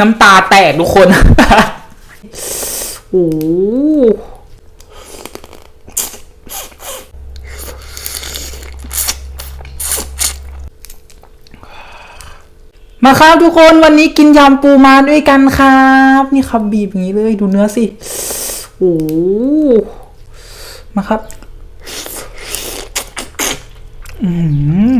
น้ำตาแตกทุกคน โอ้โหมาครับทุกคนวันนี้กินยำปูมาด้วยกันครับ นี่ครับบีบอย่างนี้เลยดูเนื้อสิ โอ้โหมาครับ อืม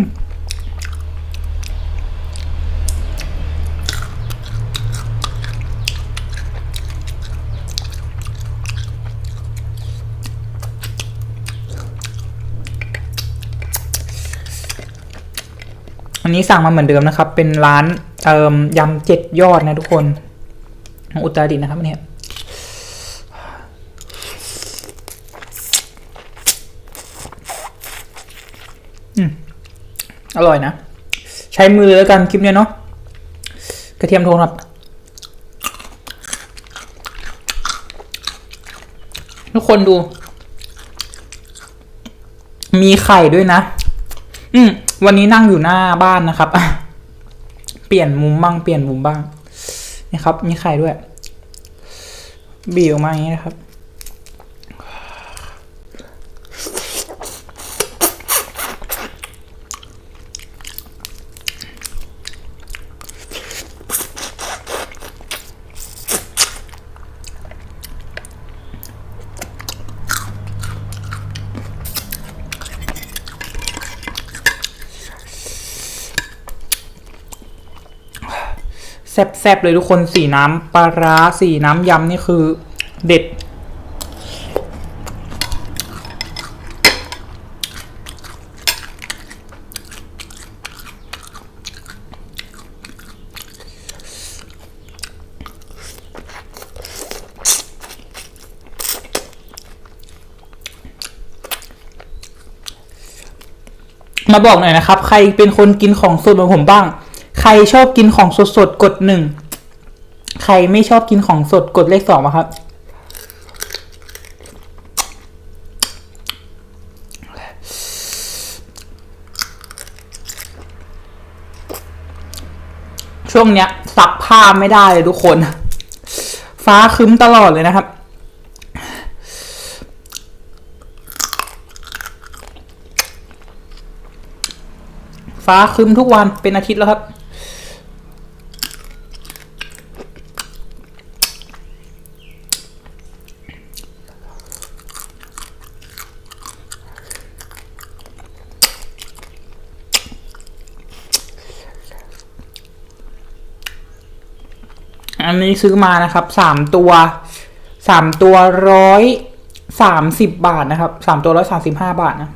อันนี้สั่งมาเหมือนเดิมนะครับ เป็นร้านเอ่มยำเจ็ดยอดนะทุกคนของอุตรดิตถ์นะครับอันเนี่ยอืมอร่อยนะ ใช้มือแล้วกันคลิปเนี้ยเนาะกระเทียมโทนครับ ทุกคนดู มีไข่ด้วยนะ อืม วันนี้นั่งอยู่หน้าบ้านนะครับ เปลี่ยนมุมบ้างเปลี่ยนมุมบ้างนี่ครับ มีไข่ด้วย บีบออกมาอย่างนี้นะครับ แซ่บๆเลยทุกคนสีน้ำปลาร้าสีน้ำยำนี่คือเด็ด มาบอกหน่อยนะครับ ใครเป็นคนกินของสดเหมือนผมบ้าง รชอบกินของสดสดกดหนึ่ง ใครไม่ชอบกินของสดกดเลขสองมาครับ ช่วงเนี้ยซักผ้าไม่ได้เลยทุกคน ฟ้าคึ้มตลอดเลยนะครับฟ้าคึ้มทุกวันเป็นอาทิตย์แล้วครับ อันนี้ซื้อมานะครับสามตัวสามตัวร้อยสามสิบบาทนะครับสามตัวร้อยสามสิบห้าบาทนะ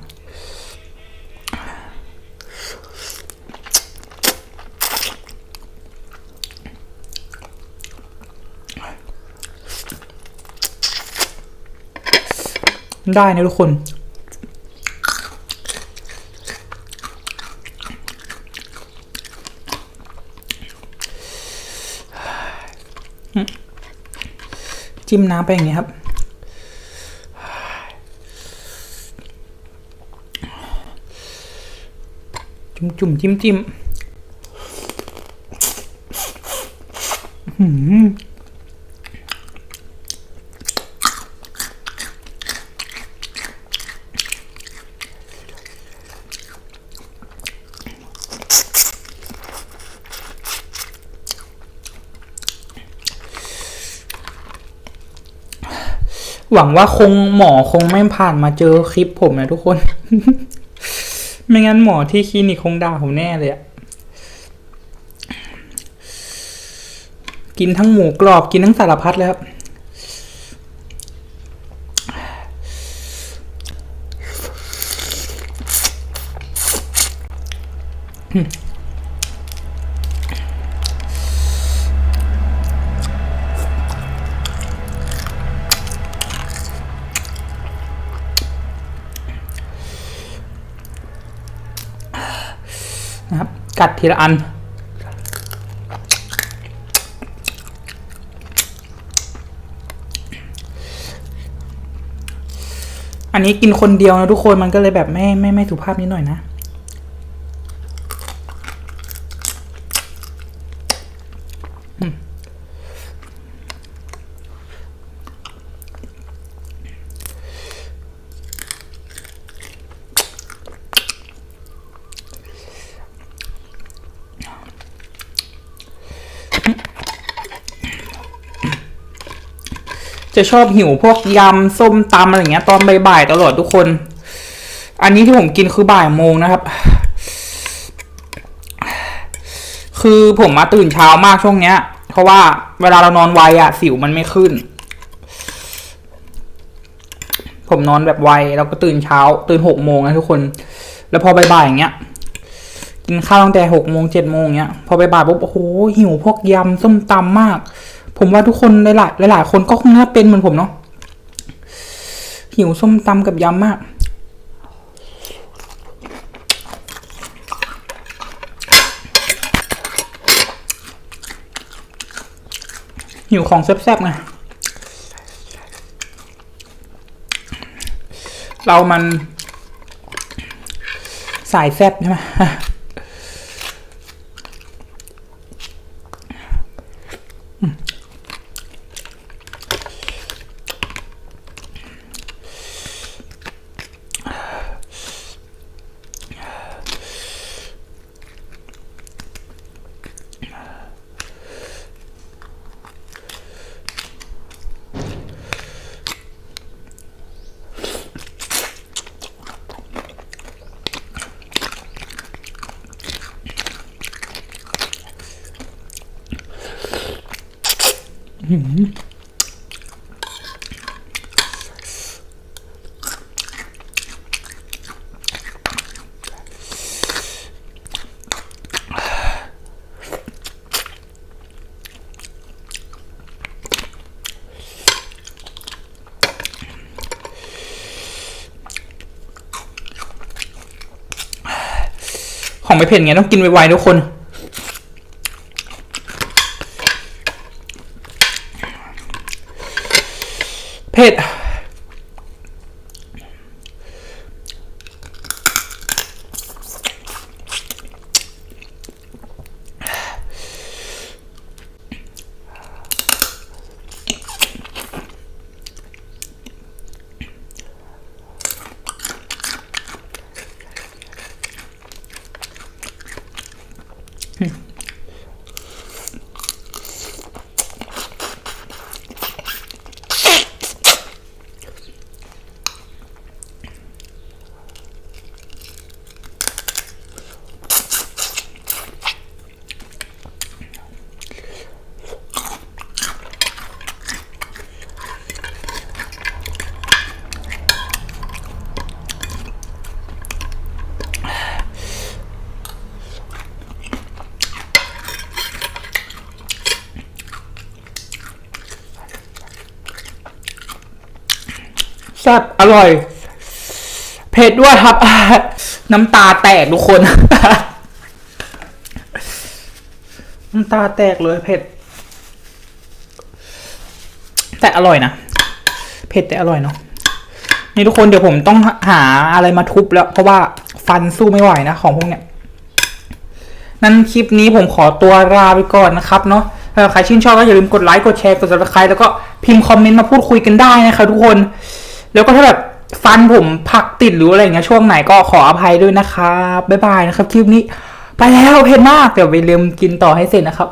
ได้นะทุกคน จิ้มน้ำไปอย่างนี้ครับ จุ่มจุ่มจิ้มจิ้มหืม หวังว่าคงหมอคงไม่ผ่านมาเจอคลิปผมนะทุกคน ไม่งั้นหมอที่คลินิกคงด่าผมแน่เลยอะกินทั้งหมูกรอบกินทั้งสารพัดเลยครับ นะครับ กัดทีละอัน อันนี้กินคนเดียวนะทุกคนมันก็เลยแบบไม่ไม่ไม่สุภาพนิดหน่อยนะ จะชอบหิวพวกยำส้มตำอะไรเงี้ย ตอนบ่ายๆตลอดทุกคน อันนี้ที่ผมกินคือบ่ายโมงนะครับ คือผมมาตื่นเช้ามากช่วงเนี้ย เพราะว่าเวลาเรานอนไวอะสิวมันไม่ขึ้น ผมนอนแบบไวแล้วก็ตื่นเช้า ตื่นหกโมงนะทุกคน แล้วพอบ่ายๆอย่างเงี้ยกินข้าวตั้งแต่หกโมงเจ็ดโมงเงี้ย พอบ่ายๆปุ๊บโอ้โหหิวพวกยำส้มตำมาก ผมว่าทุกคนหลายหลายคนก็คงน่าเป็นเหมือนผมเนาะหิวส้มตำกับยำมาก หิวของแซ่บๆไงเรามันสายแซ่บใช่ไหม ของไม่เผ็ดไงต้องกินไวๆทุกคน เผ็ด แซ่บอร่อย เผ็ดด้วยครับ น้ำตาแตกทุกคน น้ำตาแตกเลยเผ็ด แต่อร่อยนะ เผ็ดแต่อร่อยเนาะนี่ทุกคนเดี๋ยวผมต้องหาอะไรมาทุบแล้ว เพราะว่าฟันสู้ไม่ไหวนะ ของพวกเนี้ยนั้นคลิปนี้ผมขอตัวลาไปก่อนนะครับเนาะถ้าใครชื่นชอบก็อย่าลืมกดไลค์กดแชร์กด subscribe แล้วก็พิมพ์คอมเมนต์มาพูดคุยกันได้นะครับทุกคน แล้วก็ถ้าแบบฟันผมผักติดหรืออะไรเงี้ยช่วงไหนก็ขออภัยด้วยนะครับบ๊ายบายนะครับคลิปนี้ ไปแล้วเผ็ดมากเดี๋ยวไปลืมกินต่อให้เสร็จนะครับ